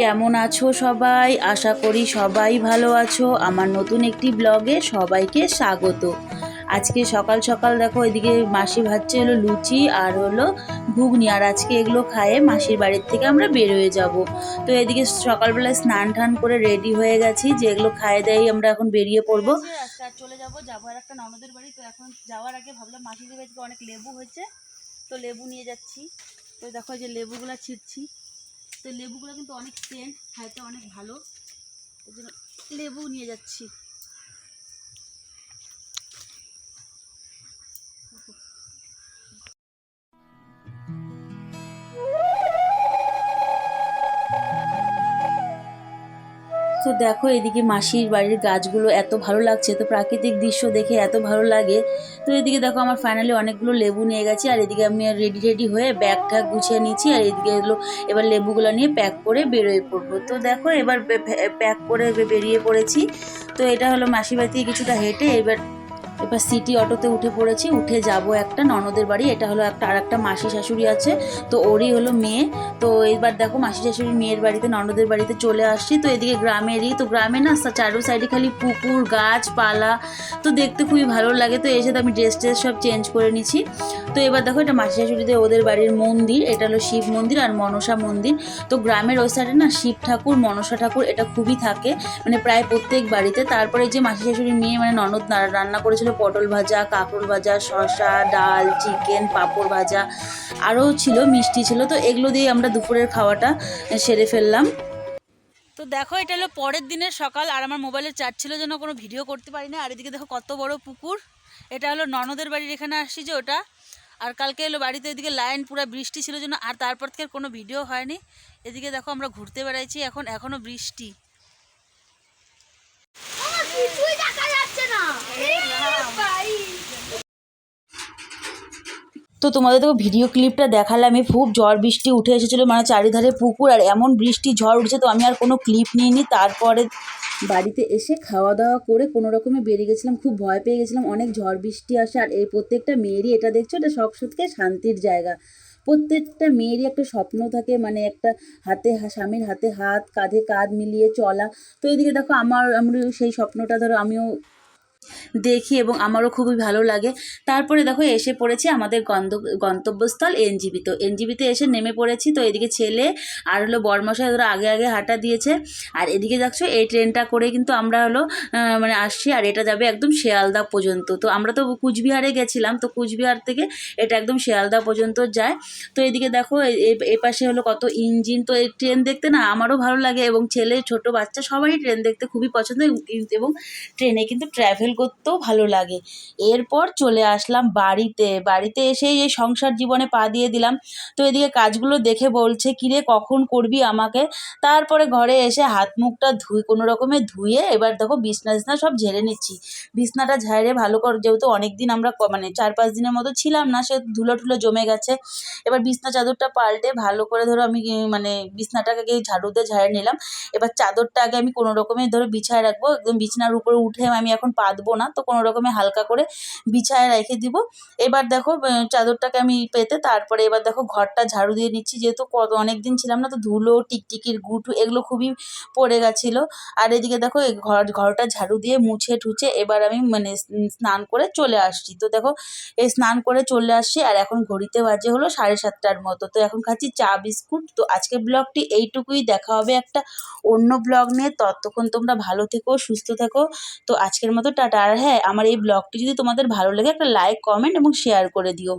কেমন আছো সবাই? আশা করি সবাই ভালো আছো। আমার নতুন একটি ব্লগে সবাইকে স্বাগত। আজকে সকাল সকাল দেখো, এদিকে মাসি ভাজছে হলো লুচি আর হলো ঘুগনি। আর আজকে এগুলো খায়ে মাসির বাড়ির থেকে আমরা বের হয়ে যাব। তো এদিকে সকালবেলায় স্নান টান করে রেডি হয়ে গেছি। যে এগুলো খায়ে দেয় আমরা এখন বেরিয়ে পড়ব। চলে যাব যাব আর একটা ননদের বাড়ি। তো এখন যাওয়ার আগে ভাবলাম মাসির বাড়িতে অনেক লেবু হয়েছে। তো লেবু নিয়ে যাচ্ছি। তো দেখো যে লেবুগুলো ছিঁড়ছি তো লেবুগুলো কিন্তু অনেক সেন্ট খাইতে অনেক ভালো। ওই জন্য লেবু নিয়ে যাচ্ছি। তো দেখো এদিকে মাসির বাড়ির গাছগুলো এত ভালো লাগছে, তো প্রাকৃতিক দৃশ্য দেখে এত ভালো লাগে। তো এদিকে দেখো আমার ফাইনালি অনেকগুলো লেবু নিয়ে গেছি, আর এদিকে আমি রেডি রেডি হয়ে ব্যাগ ট্যাগ গুছিয়ে নিচ্ছি আর এদিকে এগুলো এবার লেবুগুলো নিয়ে প্যাক করে বেরোয় পড়ব। তো দেখো এবার প্যাক করে বেরিয়ে পড়েছি। তো এটা হলো মাসির বাড়ি থেকে কিছুটা হেঁটে এবার এবার সিটি অটোতে উঠে পড়েছি, উঠে যাব একটা, ননদের বাড়ি, এটা হলো একটা আর একটা মাসি শাশুড়ি আছে, তো ওরই হলো মেয়ে, তো এবার দেখো মাসি শাশুড়ি মেয়ের বাড়িতে, ননদের বাড়িতে চলে আসছি, তো এদিকে গ্রামেরই, তো গ্রামে না চারো সাইডে খালি পুকুর, গাছপালা, তো দেখতে খুবই ভালো লাগে, তো এসে তো আমি ড্রেস ট্রেস সব চেঞ্জ করে নিচ্ছি তো এবার দেখো এটা মাসি শাশুড়িদের ওদের বাড়ির মন্দির, এটা হলো শিব মন্দির আর মনসা মন্দির। তো গ্রামের ওই সাইডে না শিব ঠাকুর, মনসা ঠাকুর এটা খুবই থাকে। মানে প্রায় প্রত্যেক বাড়িতে। তারপরে যে মাসি শাশুড়ির মেয়ে মানে ননদ রান্না করেছিল পটল ভাজা, কাঁকড় ভাজা, শসা, ডাল, চিকেন, পাঁপড় ভাজা। আরও ছিল, মিষ্টি ছিল। তো এগুলো দিয়ে আমরা দুপুরের খাওয়াটা সেরে ফেললাম। তো দেখো এটা হলো পরের দিনের সকাল। আর আমার মোবাইলের চার্জ ছিল যেন কোনো ভিডিও করতে পারি না। আর এদিকে দেখো কত বড় পুকুর। এটা হলো ননদের বাড়ির এখানে আসছি যে ওটা। আর কালকে এলো বাড়িতে এদিকে লাইন পুরো বৃষ্টি ছিল জন্য আর তারপর থেকে কোনো ভিডিও হয়নি। এদিকে দেখো আমরা ঘুরতে বেড়াইছি এখন এখনও বৃষ্টি। তো তোমাদের তো ভিডিও ক্লিপটা দেখালাম আমি খুব ঝড় বৃষ্টি উঠে এসেছিল মানে চারিধারে পুকুর আর এমন বৃষ্টি ঝড় উঠছে তো আমি আর কোনো ক্লিপ নিইনি। তারপরে বাড়িতে এসে খাওয়া দাওয়া করে কোনো রকমে বেরিয়ে গেছিলাম, খুব ভয় পেয়ে গেছিলাম। অনেক ঝড় বৃষ্টি আসে আর এই প্রত্যেকটা মেয়েরই এটা দেখছ, এটা সব সত্যি শান্তির জায়গা। প্রত্যেকটা মেয়েরই একটা স্বপ্ন থাকে মানে একটা হাতে স্বামীর হাতে হাত, কাঁধে কাঁধ মিলিয়ে চলা। তো এদিকে দেখো আমার, আমরা সেই স্বপ্নটা ধরো আমিও দেখি এবং আমারও খুবই ভালো লাগে। তারপরে দেখো এসে পড়েছি আমাদের গন্ত গন্তব্যস্থল এনজিবি। তো এনজিবিতে এসে নেমে পড়েছি। তো এদিকে ছেলে আর হলো বরমশাই ধরো আগে আগে হাঁটা দিয়েছে। আর এদিকে দেখছ এই ট্রেনটা করে কিন্তু আমরা হলো মানে আসছি আর এটা যাবে একদম শিয়ালদা পর্যন্ত। তো আমরা তো কুচবিহারে গেছিলাম। তো কুচবিহার থেকে এটা একদম শিয়ালদা পর্যন্ত যায়। তো এদিকে দেখো এ পাশে হলো কত ইঞ্জিন। তো এই ট্রেন দেখতে না আমারও ভালো লাগে এবং ছেলে, ছোট বাচ্চা সবাই ট্রেন দেখতে খুবই পছন্দ এবং ট্রেনে কিন্তু ট্র্যাভেল করতেও ভালো লাগে। এরপর চলে আসলাম বাড়িতে। বাড়িতে এসে এই সংসার জীবনে পা দিয়ে দিলাম। তো এদিকে কাজগুলো দেখে বলছে, কিরে, কখন করবি আমাকে? তারপরে ঘরে এসে হাত মুখটা ধুই, কোনো রকমে ধুয়ে এবার দেখো বিছনা টিছনা সব ঝেড়ে নিচ্ছি। বিছনাটা ঝাড়ে ভালো করে, যেহেতু অনেক দিন আমরা মানে চার পাঁচ দিনের মতো ছিলাম না, সে ধুলো টুলো জমে গেছে। এবার বিছনা চাদরটা পাল্টে ভালো করে ধরো আমি মানে বিছনাটাকে আগে ঝাড়ুতে ঝাড়ে নিলাম। এবার চাদরটা আগে আমি কোনো রকমে ধরো বিছায় রাখব, একদম বিছনার উপরে উঠে আমি এখন পাতবো না। তো কোনো রকমে হালকা করে বিছায় রেখে দিব। এবার দেখো চাদরটাকে আমি পেতে তারপরে এবার দেখো ঘরটা ঝাড়ু দিয়ে নিচ্ছি। যেহেতু কত অনেক দিন ছিলাম না, তো ধুলো, টিকটিকির গুটু এগুলো খুবই পড়ে গেছিল। আর এদিকে দেখো ঘর, ঘরটা ঝাড়ু দিয়ে মুছে ঠুছে এবার আমি মানে স্নান করে চলে আসছি। তো দেখো এই স্নান করে চলে আসছি আর এখন ঘড়িতে বাজে হলো সাড়ে সাতটার মতো। তো এখন খাচ্ছি চা, বিস্কুট। তো আজকের ব্লগটি এইটুকুই। দেখা হবে একটা অন্য ব্লগ নিয়ে। ততক্ষণ তোমরা ভালো থেকো, সুস্থ থেকো। তো আজকের মতো আর হ্যাঁ আমার এই ব্লগটি যদি তোমাদের ভালো লাগে, একটা লাইক কমেন্ট এবং শেয়ার করে দিও।